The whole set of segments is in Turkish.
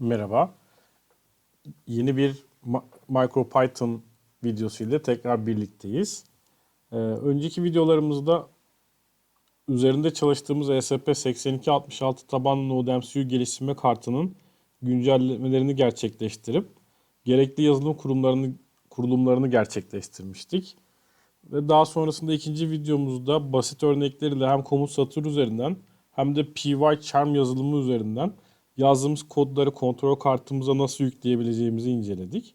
Merhaba. Yeni bir MicroPython videosu ile tekrar birlikteyiz. Ee, önceki videolarımızda üzerinde çalıştığımız E ESP8266 tabanlı NodeMCU geliştirme kartının güncellemelerini gerçekleştirip gerekli yazılım kurumlarını kurulumlarını gerçekleştirmiştik. Ve daha sonrasında ikinci videomuzda basit örnekleriyle hem komut satır üzerinden hem de PyCharm yazılımı üzerinden yazdığımız kodları kontrol kartımıza nasıl yükleyebileceğimizi inceledik.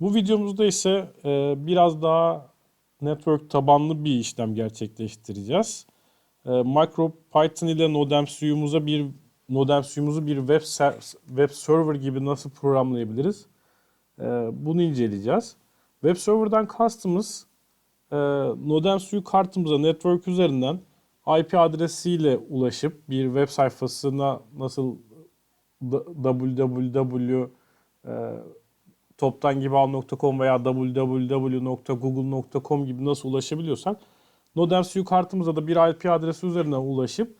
Bu videomuzda ise e, biraz daha network tabanlı bir işlem gerçekleştireceğiz. E, MicroPython ile NodeMCU'muza bir NodeMCU'muzu bir web ser- web server gibi nasıl programlayabiliriz? E, bunu inceleyeceğiz. Web server'dan kastımız NodeMCU kartımıza network üzerinden IP adresiyle ulaşıp bir web sayfasına nasıl www e, toptangibal.com veya www.google.com gibi nasıl ulaşabiliyorsak NodeMCU kartımıza da bir IP adresi üzerinden ulaşıp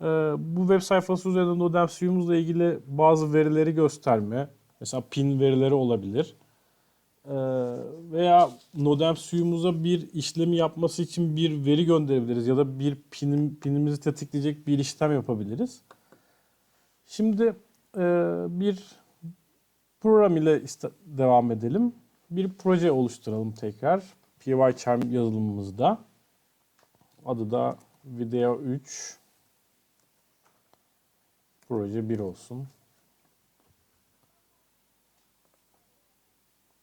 e, bu web sayfası üzerinden NodeMCU'muzla ilgili bazı verileri gösterme, mesela pin verileri olabilir. E, veya NodeMCU'muza bir işlemi yapması için bir veri gönderebiliriz ya da bir pinim, pinimizi tetikleyecek bir işlem yapabiliriz. Şimdi bir program ile devam edelim. Bir proje oluşturalım tekrar. PyCharm yazılımımızda. Adı da Video 3 Proje 1 olsun.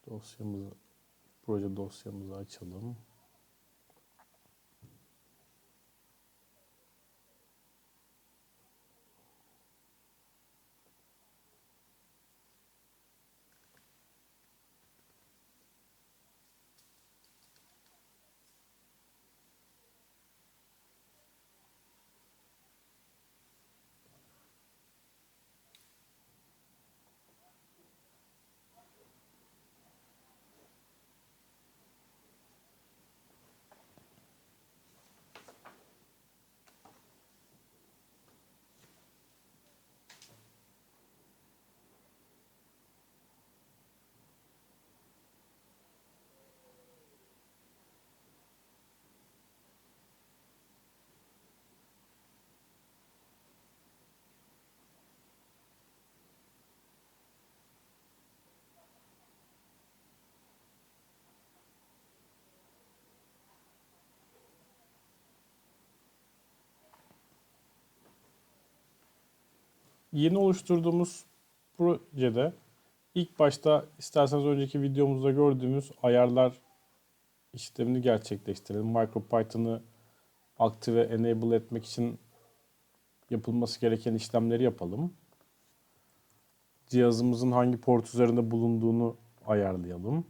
Dosyamızı, proje dosyamızı açalım. Yeni oluşturduğumuz projede ilk başta isterseniz önceki videomuzda gördüğümüz ayarlar işlemini gerçekleştirelim. MicroPython'ı aktive enable etmek için yapılması gereken işlemleri yapalım. Cihazımızın hangi port üzerinde bulunduğunu ayarlayalım.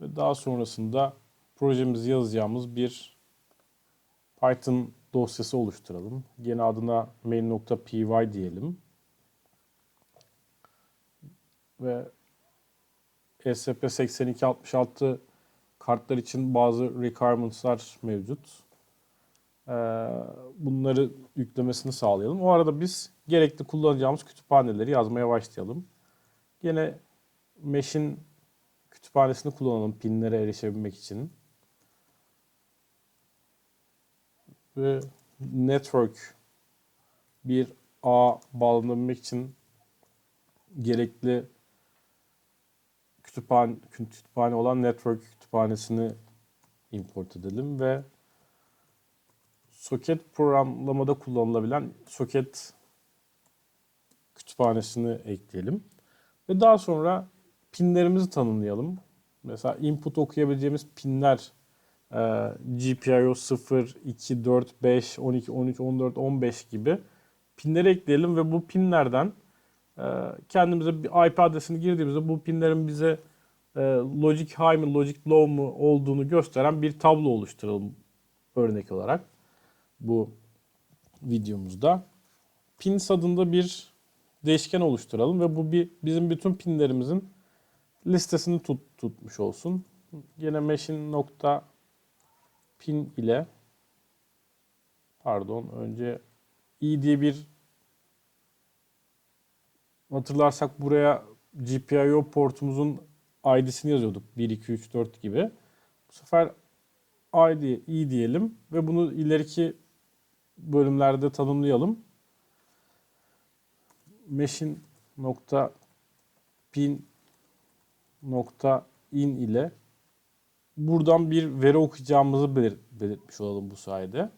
Ve daha sonrasında projemizi yazacağımız bir Python dosyası oluşturalım. Gene adına main.py diyelim. Ve E ESP8266 kartlar için bazı requirements'lar mevcut. Ee, Bunları yüklemesini sağlayalım. O arada biz gerekli kullanacağımız kütüphaneleri yazmaya başlayalım. Gene Mesh'in kütüphanesini kullanalım pinlere erişebilmek için. Ve network bir ağ bağlanabilmek için gerekli kütüphane, kütüphane olan network kütüphanesini import edelim ve soket programlamada kullanılabilen soket kütüphanesini ekleyelim. Ve daha sonra pinlerimizi tanımlayalım. Mesela input okuyabileceğimiz pinler ee, GPIO 0, 2, 4, 5, 12, 13, 14, 15 gibi pinleri ekleyelim ve bu pinlerden e, kendimize bir IP adresini girdiğimizde bu pinlerin bize e, logic high mi logic low mu olduğunu gösteren bir tablo oluşturalım örnek olarak bu videomuzda. Pins adında bir değişken oluşturalım ve bu bir bizim bütün pinlerimizin listesini tut, tutmuş olsun. Yine machine nokta pin ile pardon önce i diye bir hatırlarsak buraya GPIO portumuzun ID'sini yazıyorduk. 1, 2, 3, 4 gibi. Bu sefer ID, i diyelim ve bunu ileriki bölümlerde tanımlayalım. Machine nokta pin nokta in ile buradan bir veri okuyacağımızı belir- belirtmiş olalım bu sayede.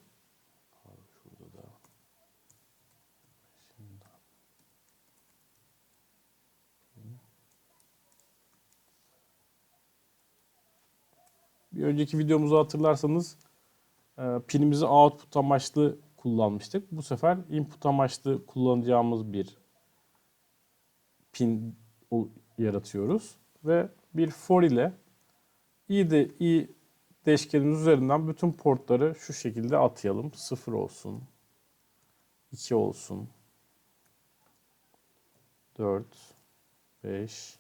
Bir önceki videomuzu hatırlarsanız e, pinimizi output amaçlı kullanmıştık. Bu sefer input amaçlı kullanacağımız bir pin yaratıyoruz ve bir for ile i de i değişkenimiz üzerinden bütün portları şu şekilde atayalım. 0 olsun. 2 olsun. 4 5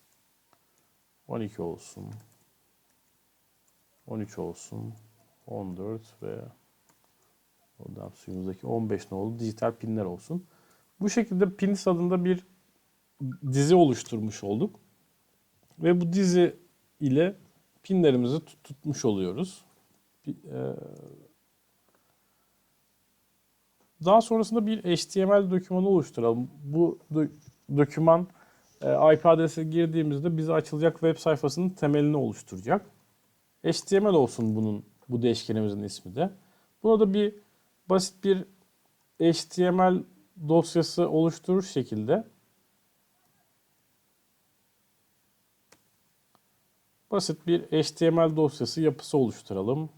12 olsun. 13 olsun. 14 ve oradan suyumuzdaki 15 nolu dijital pinler olsun. Bu şekilde pins adında bir dizi oluşturmuş olduk. Ve bu dizi ile pinlerimizi tut- tutmuş oluyoruz. E, Daha sonrasında bir HTML dokümanı oluşturalım. Bu dö- doküman e, IP adresi girdiğimizde bize açılacak web sayfasının temelini oluşturacak. HTML olsun bunun bu değişkenimizin ismi de. Buna da bir basit bir HTML dosyası oluşturur şekilde basit bir HTML dosyası yapısı oluşturalım.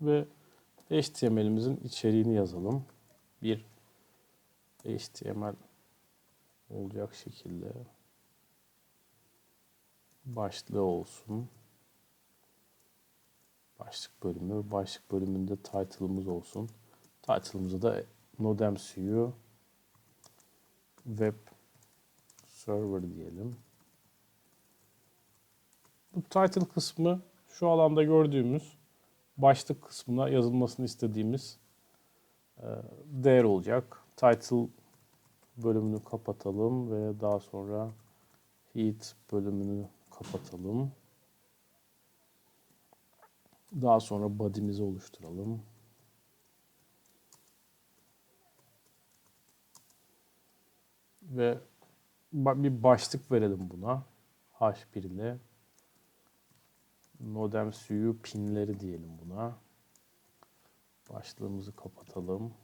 Ve HTML'imizin içeriğini yazalım. Bir HTML olacak şekilde başlığı olsun. Başlık bölümü. Başlık bölümünde title'ımız olsun. Title'ımıza da NodeMCU Web Server diyelim. Bu title kısmı şu alanda gördüğümüz başlık kısmına yazılmasını istediğimiz e, değer olacak. Title bölümünü kapatalım ve daha sonra heat bölümünü kapatalım. Daha sonra body'mizi oluşturalım. Ve bir başlık verelim buna. H1 ile NodeMCU pinleri diyelim buna. Başlığımızı kapatalım.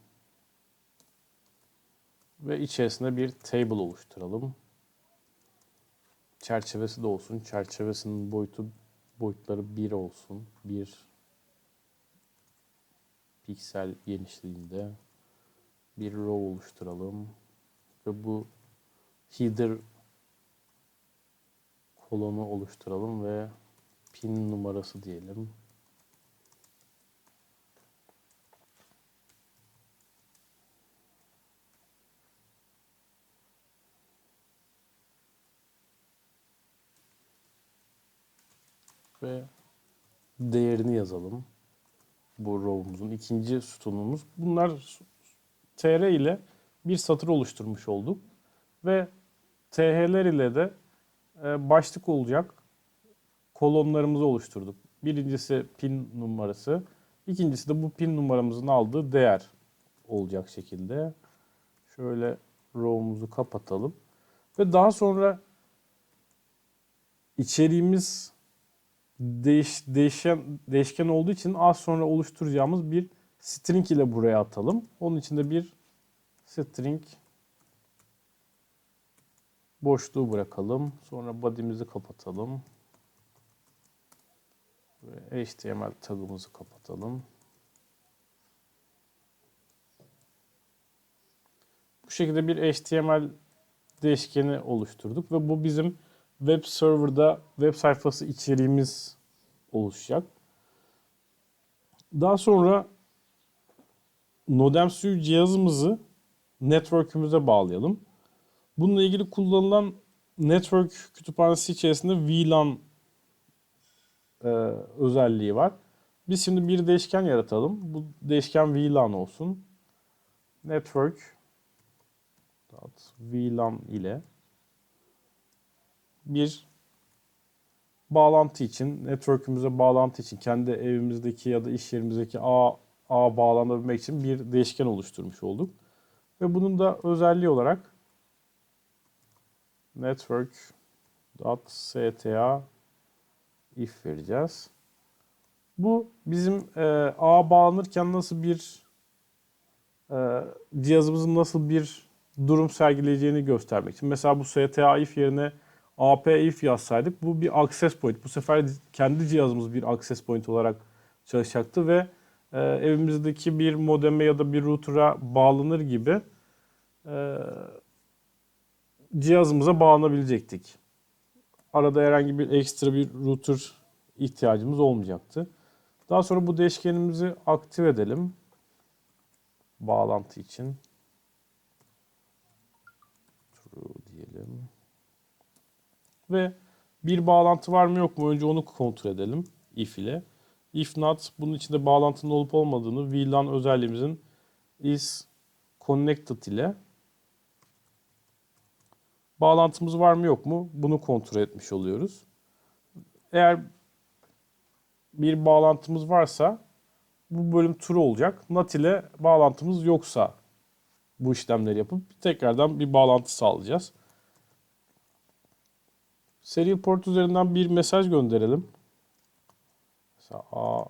Ve içerisine bir table oluşturalım. Çerçevesi de olsun. Çerçevesinin boyutu boyutları 1 olsun. 1 piksel genişliğinde bir row oluşturalım. Ve bu header kolonu oluşturalım ve pin numarası diyelim. ve değerini yazalım. Bu row'umuzun ikinci sütunumuz. Bunlar tr ile bir satır oluşturmuş olduk. Ve th'ler ile de e, başlık olacak kolonlarımızı oluşturduk. Birincisi pin numarası. ikincisi de bu pin numaramızın aldığı değer olacak şekilde. Şöyle row'umuzu kapatalım. Ve daha sonra içeriğimiz değiş, değişen değişken olduğu için az sonra oluşturacağımız bir string ile buraya atalım. Onun için de bir string boşluğu bırakalım. Sonra body'mizi kapatalım. Ve HTML tagımızı kapatalım. Bu şekilde bir HTML değişkeni oluşturduk ve bu bizim web server'da web sayfası içeriğimiz oluşacak. Daha sonra NodeMCU cihazımızı network'ümüze bağlayalım. Bununla ilgili kullanılan network kütüphanesi içerisinde VLAN e, özelliği var. Biz şimdi bir değişken yaratalım. Bu değişken VLAN olsun. Network VLAN ile bir bağlantı için, network'ümüze bağlantı için, kendi evimizdeki ya da iş yerimizdeki ağ, ağ bağlanabilmek için bir değişken oluşturmuş olduk. Ve bunun da özelliği olarak network.sta if vereceğiz. Bu bizim e, ağa bağlanırken nasıl bir e, cihazımızın nasıl bir durum sergileyeceğini göstermek için. Mesela bu STA if yerine AP if yazsaydık bu bir access point. Bu sefer kendi cihazımız bir access point olarak çalışacaktı ve e, evimizdeki bir modeme ya da bir router'a bağlanır gibi e, cihazımıza bağlanabilecektik. Arada herhangi bir ekstra bir router ihtiyacımız olmayacaktı. Daha sonra bu değişkenimizi aktif edelim. Bağlantı için. True diyelim. Ve bir bağlantı var mı yok mu önce onu kontrol edelim if ile. If not bunun içinde bağlantının olup olmadığını VLAN özelliğimizin is connected ile bağlantımız var mı yok mu bunu kontrol etmiş oluyoruz. Eğer bir bağlantımız varsa bu bölüm true olacak. NAT ile bağlantımız yoksa bu işlemleri yapıp tekrardan bir bağlantı sağlayacağız. Serial port üzerinden bir mesaj gönderelim. Mesela A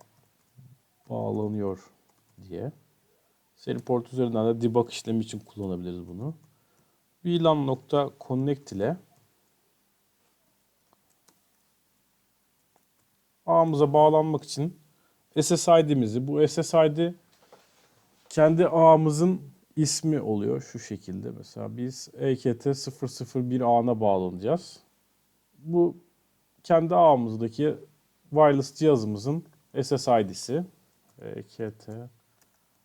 bağlanıyor diye. Serial port üzerinden de debug işlemi için kullanabiliriz bunu. VLAN.connect ile ağımıza bağlanmak için SSID'mizi, bu SSID kendi ağımızın ismi oluyor şu şekilde. Mesela biz EKT 001 ağına bağlanacağız. Bu kendi ağımızdaki wireless cihazımızın SSID'si. EKT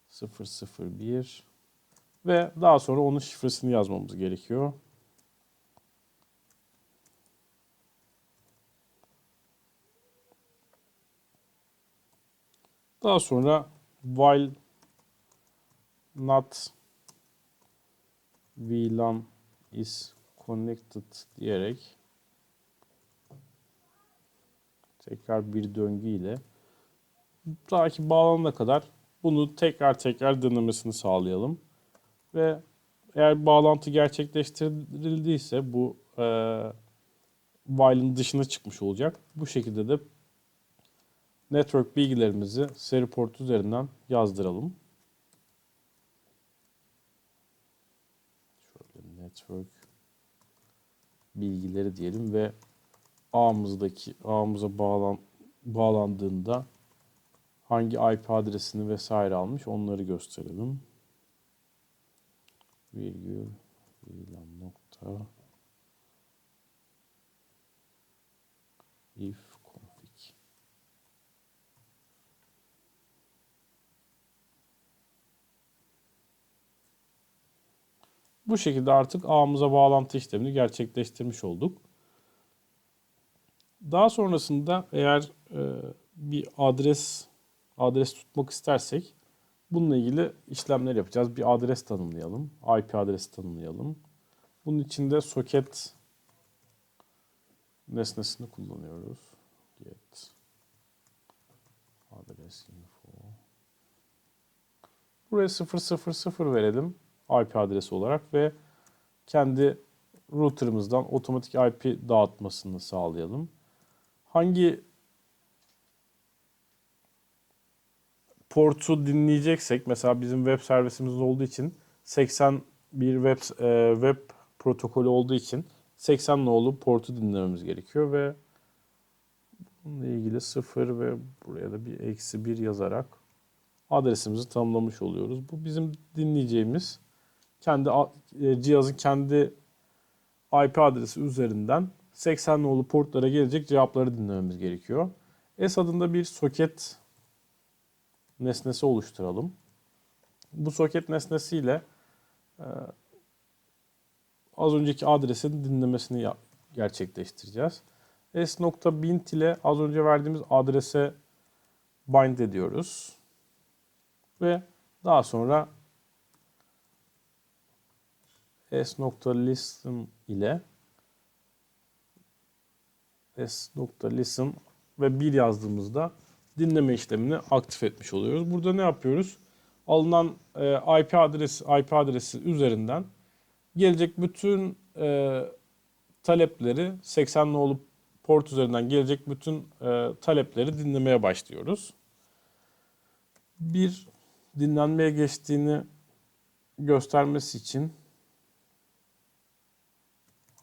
001 ve daha sonra onun şifresini yazmamız gerekiyor. Daha sonra while not VLAN is connected diyerek tekrar bir döngü ile ta ki bağlanana kadar bunu tekrar tekrar denemesini sağlayalım. Ve eğer bağlantı gerçekleştirildiyse bu e, while'ın dışına çıkmış olacak. Bu şekilde de network bilgilerimizi seri port üzerinden yazdıralım. Şöyle network bilgileri diyelim ve ağımızdaki ağımıza bağlan, bağlandığında hangi IP adresini vesaire almış onları gösterelim. Virgül VLAN nokta if Bu şekilde artık ağımıza bağlantı işlemini gerçekleştirmiş olduk. Daha sonrasında eğer e, bir adres adres tutmak istersek bununla ilgili işlemler yapacağız. Bir adres tanımlayalım. IP adresi tanımlayalım. Bunun için de soket nesnesini kullanıyoruz. Get adres info. Buraya 000 verelim. IP adresi olarak ve kendi router'ımızdan otomatik IP dağıtmasını sağlayalım. Hangi portu dinleyeceksek mesela bizim web servisimiz olduğu için 80 bir web e, web protokolü olduğu için 80 nolu portu dinlememiz gerekiyor ve bununla ilgili 0 ve buraya da bir eksi 1 yazarak adresimizi tanımlamış oluyoruz. Bu bizim dinleyeceğimiz kendi e, cihazın kendi IP adresi üzerinden 80 nolu portlara gelecek cevapları dinlememiz gerekiyor. S adında bir soket nesnesi oluşturalım. Bu soket nesnesiyle e, az önceki adresin dinlemesini gerçekleştireceğiz. S.bint ile az önce verdiğimiz adrese bind ediyoruz. Ve daha sonra s.listen ile s.listen ve 1 yazdığımızda dinleme işlemini aktif etmiş oluyoruz. Burada ne yapıyoruz? Alınan e, IP adresi IP adresi üzerinden gelecek bütün e, talepleri 80 nolu port üzerinden gelecek bütün e, talepleri dinlemeye başlıyoruz. Bir dinlenmeye geçtiğini göstermesi için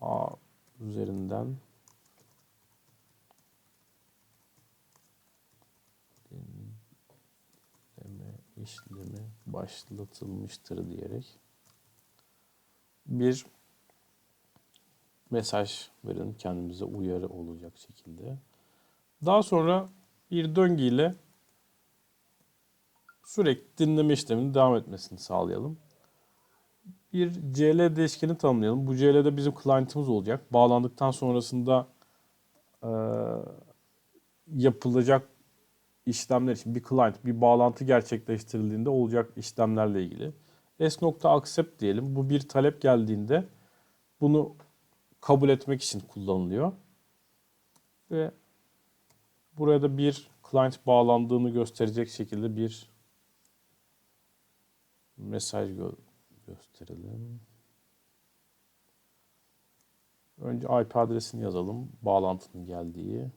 A üzerinden dinleme işlemi başlatılmıştır diyerek bir mesaj verin kendimize uyarı olacak şekilde. Daha sonra bir döngü ile sürekli dinleme işleminin devam etmesini sağlayalım. Bir CL değişkeni tanımlayalım. Bu CL'de bizim client'ımız olacak. Bağlandıktan sonrasında e, yapılacak işlemler için bir client, bir bağlantı gerçekleştirildiğinde olacak işlemlerle ilgili. S.accept diyelim. Bu bir talep geldiğinde bunu kabul etmek için kullanılıyor. Ve buraya da bir client bağlandığını gösterecek şekilde bir mesaj gö gösterelim. Önce IP adresini yazalım. Bağlantının geldiği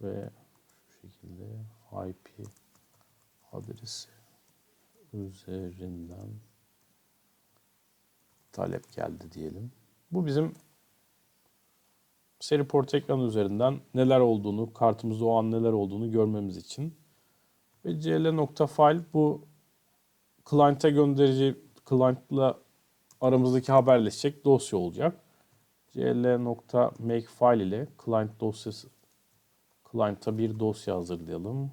ve şekilde IP adresi üzerinden talep geldi diyelim. Bu bizim seri port ekranı üzerinden neler olduğunu, kartımızda o an neler olduğunu görmemiz için. Ve cl.file bu client'e gönderici, client'la aramızdaki haberleşecek dosya olacak. cl.makefile ile client dosyası client'a bir dosya hazırlayalım.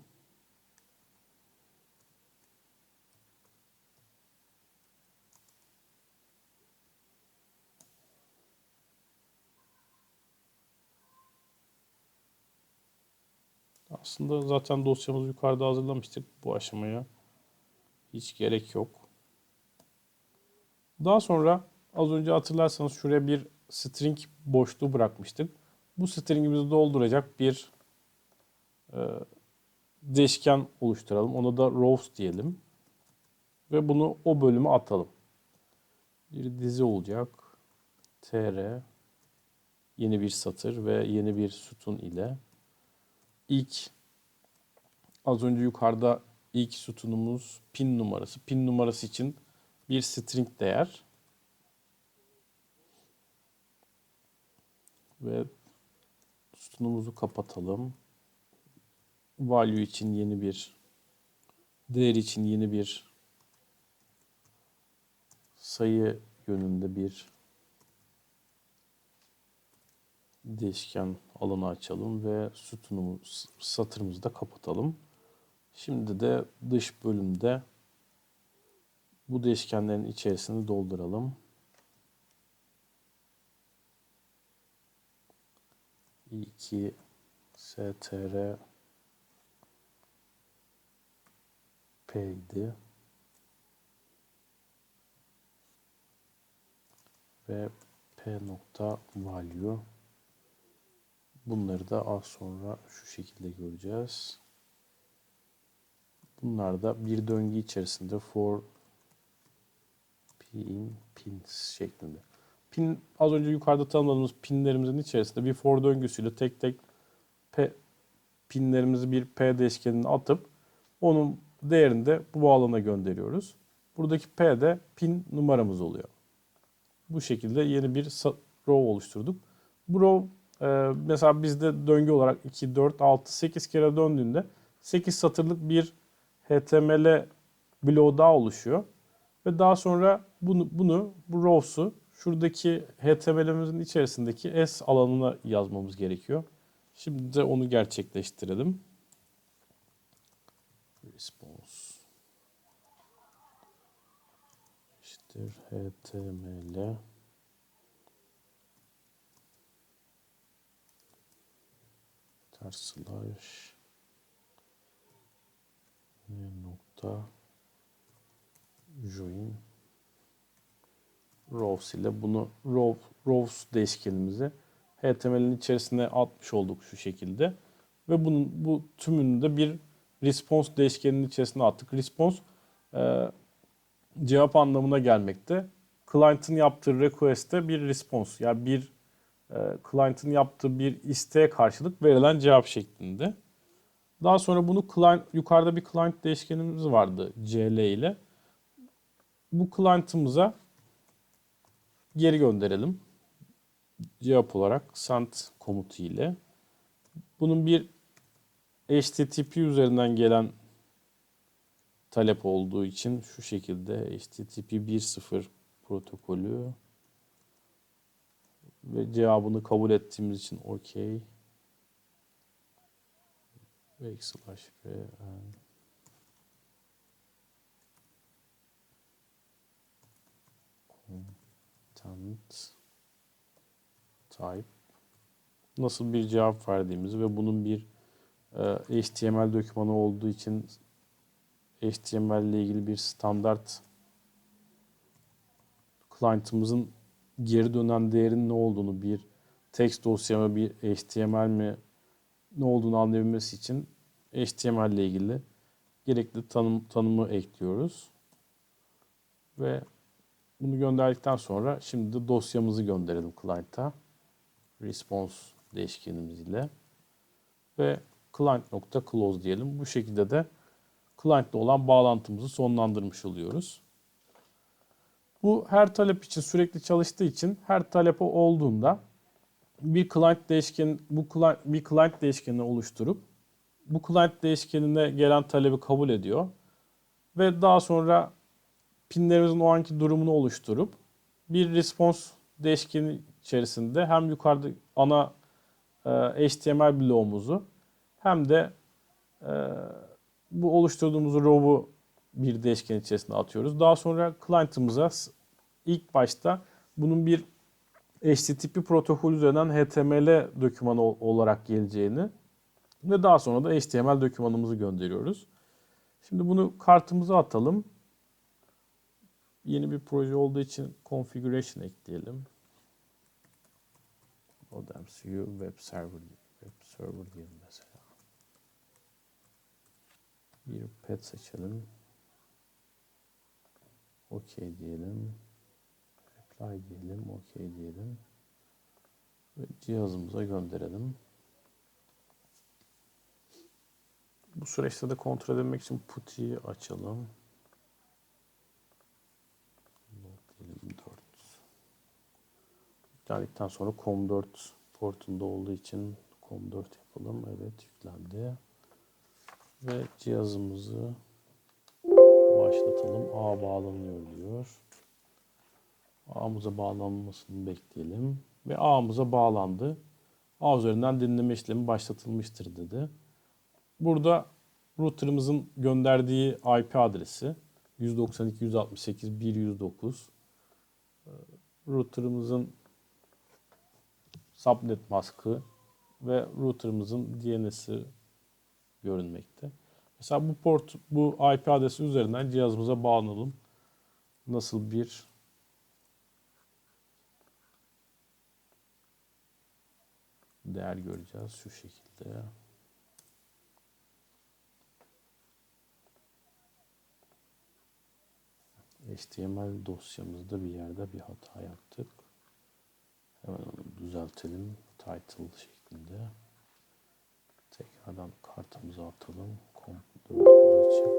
Aslında zaten dosyamızı yukarıda hazırlamıştık bu aşamaya. Hiç gerek yok. Daha sonra az önce hatırlarsanız şuraya bir string boşluğu bırakmıştık. Bu stringimizi dolduracak bir değişken oluşturalım. Ona da rows diyelim. Ve bunu o bölüme atalım. Bir dizi olacak. tr yeni bir satır ve yeni bir sütun ile ilk az önce yukarıda ilk sütunumuz pin numarası. Pin numarası için bir string değer. Ve sütunumuzu kapatalım. Value için yeni bir değer için yeni bir sayı yönünde bir değişken alanı açalım ve sütunumuz, satırımızı da kapatalım. Şimdi de dış bölümde bu değişkenlerin içerisini dolduralım. i2 str p idi. Ve p nokta value Bunları da az sonra şu şekilde göreceğiz. Bunlar da bir döngü içerisinde for pin pins şeklinde. Pin az önce yukarıda tanımladığımız pinlerimizin içerisinde bir for döngüsüyle tek tek p, pinlerimizi bir p değişkenine atıp onun değerini de bu bağlana gönderiyoruz. Buradaki p de pin numaramız oluyor. Bu şekilde yeni bir row oluşturduk. Bu row ee, mesela bizde döngü olarak 2, 4, 6, 8 kere döndüğünde 8 satırlık bir HTML bloğu daha oluşuyor. Ve daha sonra bunu, bunu bu rows'u şuradaki HTML'imizin içerisindeki S alanına yazmamız gerekiyor. Şimdi de onu gerçekleştirelim. Response. Eşittir HTML ters slash. Nokta. Join. Rows ile bunu row, rows değişkenimizi HTML'in içerisine atmış olduk şu şekilde. Ve bunun bu tümünü de bir response değişkeninin içerisine attık. Response e, cevap anlamına gelmekte. Client'ın yaptığı request'e bir response yani bir e, client'ın yaptığı bir isteğe karşılık verilen cevap şeklinde. Daha sonra bunu client yukarıda bir client değişkenimiz vardı CL ile. Bu client'ımıza geri gönderelim. Cevap olarak send komutu ile. Bunun bir HTTP üzerinden gelen talep olduğu için şu şekilde HTTP 1.0 protokolü ve cevabını kabul ettiğimiz için OK. Backslash v and content type nasıl bir cevap verdiğimizi ve bunun bir HTML dokümanı olduğu için HTML ile ilgili bir standart client'ımızın geri dönen değerin ne olduğunu bir text dosya mı bir HTML mi ne olduğunu anlayabilmesi için HTML ile ilgili gerekli tanım, tanımı ekliyoruz. Ve bunu gönderdikten sonra şimdi de dosyamızı gönderelim client'a. Response değişkenimiz ile. Ve client.close diyelim. Bu şekilde de client'le olan bağlantımızı sonlandırmış oluyoruz. Bu her talep için sürekli çalıştığı için her talep olduğunda bir client değişken bu client, bir client değişkenini oluşturup bu client değişkenine gelen talebi kabul ediyor ve daha sonra pinlerimizin o anki durumunu oluşturup bir response değişkeni içerisinde hem yukarıda ana e, HTML bloğumuzu hem de e, bu oluşturduğumuz row'u bir değişken içerisine atıyoruz. Daha sonra client'ımıza ilk başta bunun bir HTTP protokol üzerinden HTML dokümanı olarak geleceğini ve daha sonra da HTML dokümanımızı gönderiyoruz. Şimdi bunu kartımıza atalım. Yeni bir proje olduğu için configuration ekleyelim. ODMCU web server web server diyelim mesela. Bir pet seçelim. OK diyelim. Reply diyelim. OK diyelim. Ve cihazımıza gönderelim. Bu süreçte de kontrol edebilmek için PuTTY'yi açalım. Diyelim 4. Yükledikten sonra COM4 portunda olduğu için COM4 yapalım. Evet yüklendi. Ve cihazımızı başlatalım. A bağlanıyor diyor. A'mıza bağlanmasını bekleyelim. Ve A'mıza bağlandı. A üzerinden dinleme işlemi başlatılmıştır dedi. Burada router'ımızın gönderdiği IP adresi 192.168.1.109 router'ımızın subnet maskı ve router'ımızın DNS'i görünmekte. Mesela bu port, bu IP adresi üzerinden cihazımıza bağlanalım. Nasıl bir değer göreceğiz şu şekilde. HTML dosyamızda bir yerde bir hata yaptık. Hemen onu düzeltelim. Title şeklinde. Tekrardan kartımıza atalım. Kompütörümüzü açıp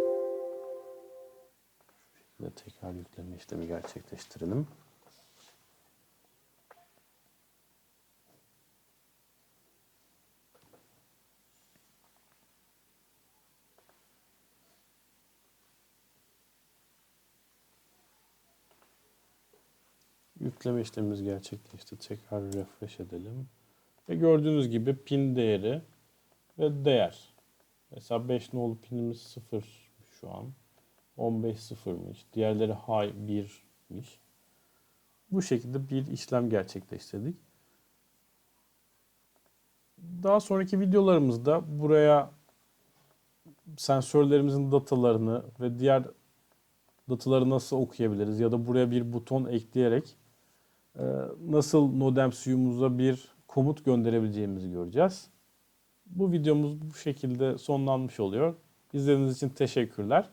şu şekilde tekrar yükleme işlemi gerçekleştirelim. Yükleme işlemimiz gerçekleşti. Tekrar refresh edelim. Ve gördüğünüz gibi pin değeri ve değer. Mesela 5 nolu pinimiz 0 şu an. 15 sıfırmış. Diğerleri high 1'miş. Bu şekilde bir işlem gerçekleştirdik. Daha sonraki videolarımızda buraya sensörlerimizin datalarını ve diğer dataları nasıl okuyabiliriz ya da buraya bir buton ekleyerek e, nasıl Nodem suyumuza bir komut gönderebileceğimizi göreceğiz. Bu videomuz bu şekilde sonlanmış oluyor. İzlediğiniz için teşekkürler.